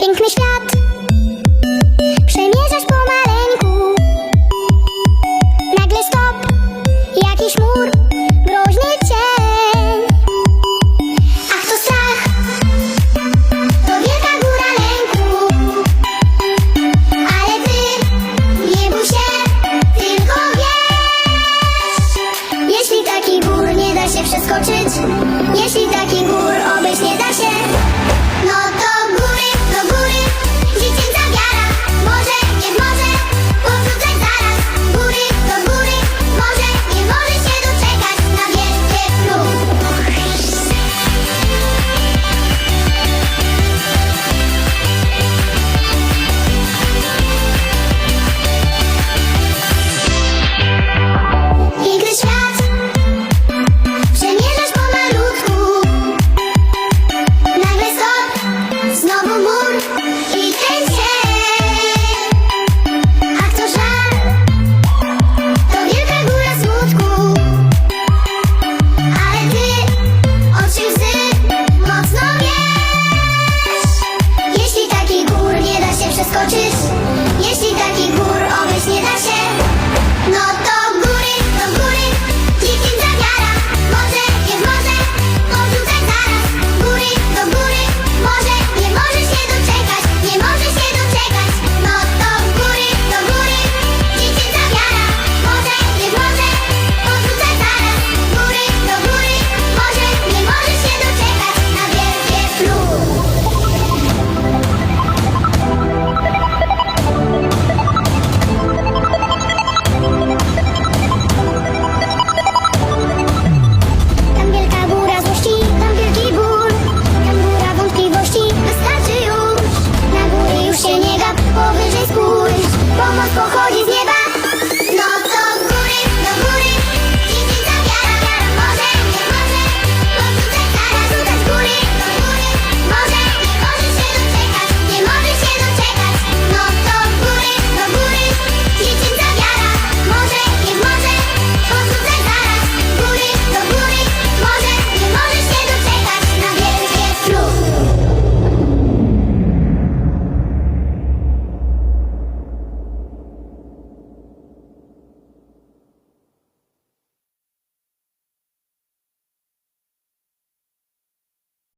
Piękny świat. Przemierzasz pomaleńku Nagle stop, jakiś mur. amor